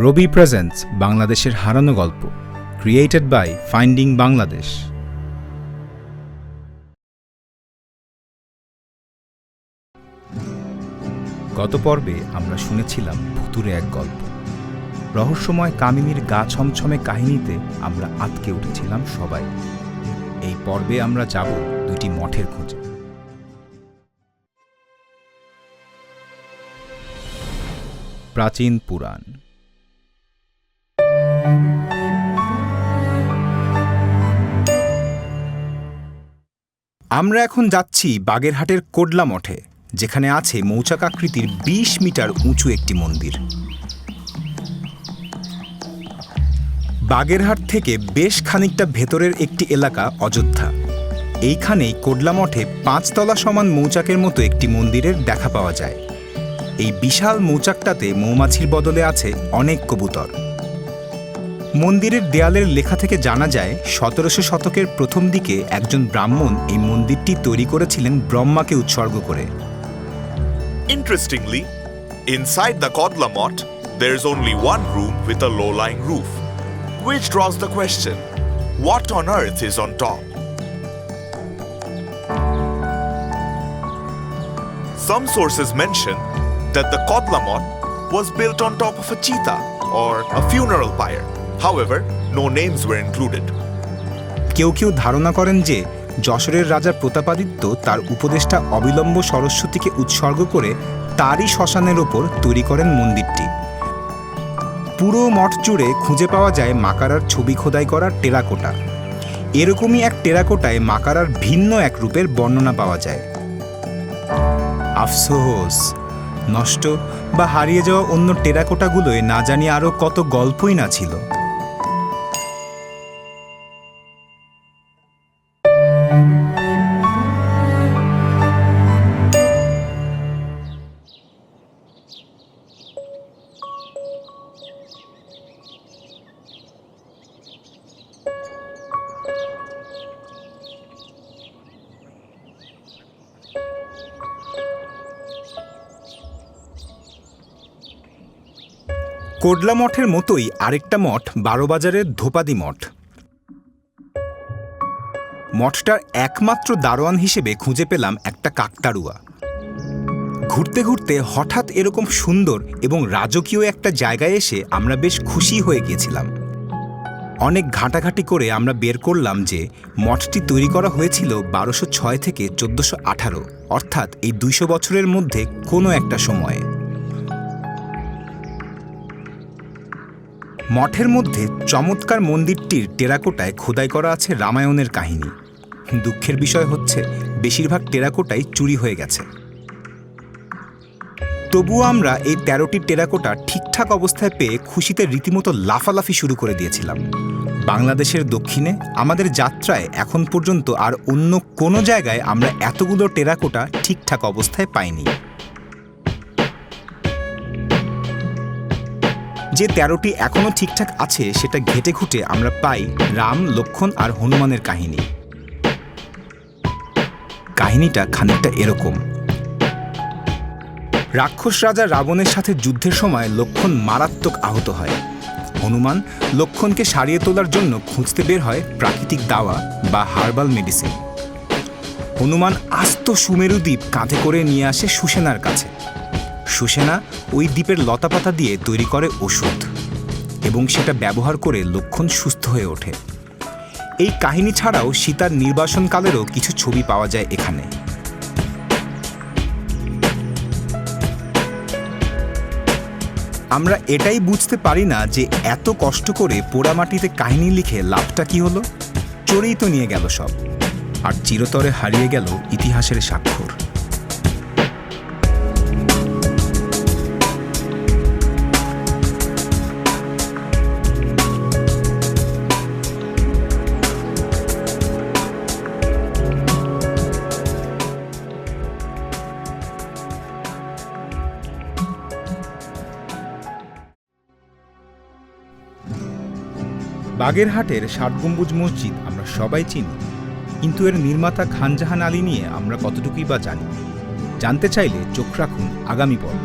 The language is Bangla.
রবি প্রেজেন্টস বাংলাদেশের হারানো গল্প ক্রিয়েটেড বাই ফাইন্ডিং বাংলাদেশ গত পর্বে আমরা শুনেছিলাম ভুতুরে এক গল্প। রহস্যময় কামিনীর গা ছমছমে কাহিনীতে আমরা আটকে উঠেছিলাম সবাই। এই পর্বে আমরা যাব দুইটি মঠের খোঁজে। প্রাচীন পুরাণ। আমরা এখন যাচ্ছি বাগেরহাটের কোডলা মঠে, যেখানে আছে মৌচাকাকৃতির বিশ মিটার উঁচু একটি মন্দির। বাগেরহাট থেকে বেশ খানিকটা ভেতরের একটি এলাকা অযোধ্যা। এইখানেই কোডলা মঠে পাঁচতলা সমান মৌচাকের মতো একটি মন্দিরের দেখা পাওয়া যায়। এই বিশাল মৌচাকটাতে মৌমাছির বদলে আছে অনেক কবুতর। মন্দিরের দেয়ালের লেখা থেকে জানা যায় সতেরোশো শতকের প্রথম দিকে একজন ব্রাহ্মণ এই মন্দিরটি তৈরি করেছিলেন ব্রহ্মাকে উৎসর্গ করে Interestingly, inside the Kodla Mott, there is only one room with a low lying roof, which draws the question what on earth is on top? Some sources mention that the Kodla Mott was built on top of a cheetah or a funeral pyre. However, no names were included. কেউ কেউ ধারণা করেন যে যশোরের রাজা প্রতাপাদিত্য তার উপদেষ্টা অবিলম্ব সরস্বতীকে উৎসর্গ করে তারই শ্মশানের ওপর তৈরি করেন মন্দিরটি। পুরো মঠ জুড়ে খুঁজে পাওয়া যায় মাকারার ছবি খোদাই করা টেরাকোটা। এরকমই এক টেরাকোটায় মাকারার ভিন্ন এক রূপের বর্ণনা পাওয়া যায়। আফসোস নষ্ট বা হারিয়ে যাওয়া অন্য টেরাকোটাগুলোয় না জানি আরও কত গল্পই না ছিল। কোডলা মঠের মতোই আরেকটা মঠ, বারোবাজারের ধোপাদি মঠ। মঠটার একমাত্র দারোয়ান হিসেবে খুঁজে পেলাম একটা কাকতাড়ুয়া। ঘুরতে ঘুরতে হঠাৎ এরকম সুন্দর এবং রাজকীয় একটা জায়গায় এসে আমরা বেশ খুশি হয়ে গিয়েছিলাম। অনেক ঘাঁটাঘাঁটি করে আমরা বের করলাম যে মঠটি তৈরি করা হয়েছিল বারোশো ছয় থেকে চোদ্দোশো আঠারো, অর্থাৎ এই দুইশো বছরের মধ্যে কোনো একটা সময়ে। মঠের মধ্যে চমৎকার মন্দিরটির টেরাকোটায় খোদাই করা আছে রামায়ণের কাহিনী। দুঃখের বিষয় হচ্ছে, বেশিরভাগ টেরাকোটাই চুরি হয়ে গেছে। তবুও আমরা এই তেরোটি টেরাকোটা ঠিকঠাক অবস্থায় পেয়ে খুশিতে রীতিমতো লাফালাফি শুরু করে দিয়েছিলাম। বাংলাদেশের দক্ষিণে আমাদের যাত্রায় এখন পর্যন্ত আর অন্য কোনো জায়গায় আমরা এতগুলো টেরাকোটা ঠিকঠাক অবস্থায় পাইনি। যে তেরোটি এখনও ঠিকঠাক আছে, সেটা ঘেটে ঘুটে আমরা পাই রাম, লক্ষণ আর হনুমানের কাহিনী। কাহিনীটা খানিকটা এরকম। রাক্ষস রাজা রাবণের সাথে যুদ্ধের সময় লক্ষণ মারাত্মক আহত হয়। হনুমান লক্ষণকে সারিয়ে তোলার জন্য খুঁজতে বের হয় প্রাকৃতিক দাওয়া বা হার্বাল মেডিসিন। হনুমান আস্ত সুমেরু দ্বীপ কাঁধে করে নিয়ে আসে সুসেনার কাছে। সুসেনা ওই দ্বীপের লতাপাতা দিয়ে তৈরি করে ওষুধ এবং সেটা ব্যবহার করে লক্ষণ সুস্থ হয়ে ওঠে। এই কাহিনী ছাড়াও সীতার নির্বাসনকালেরও কিছু ছবি পাওয়া যায় এখানে। আমরা এটাই বুঝতে পারি না যে এত কষ্ট করে পোড়ামাটিতে কাহিনী লিখে লাভটা কি হলো? চোরেই তো নিয়ে গেল সব। আর চিরতরে হারিয়ে গেল ইতিহাসের স্বাক্ষর। বাগেরহাটের ষাট গম্বুজ মসজিদ আমরা সবাই চিনি, কিন্তু এর নির্মাতা খানজাহান আলী নিয়ে আমরা কতটুকুই বা জানি? জানতে চাইলে চোখ রাখুন আগামী পর্ব।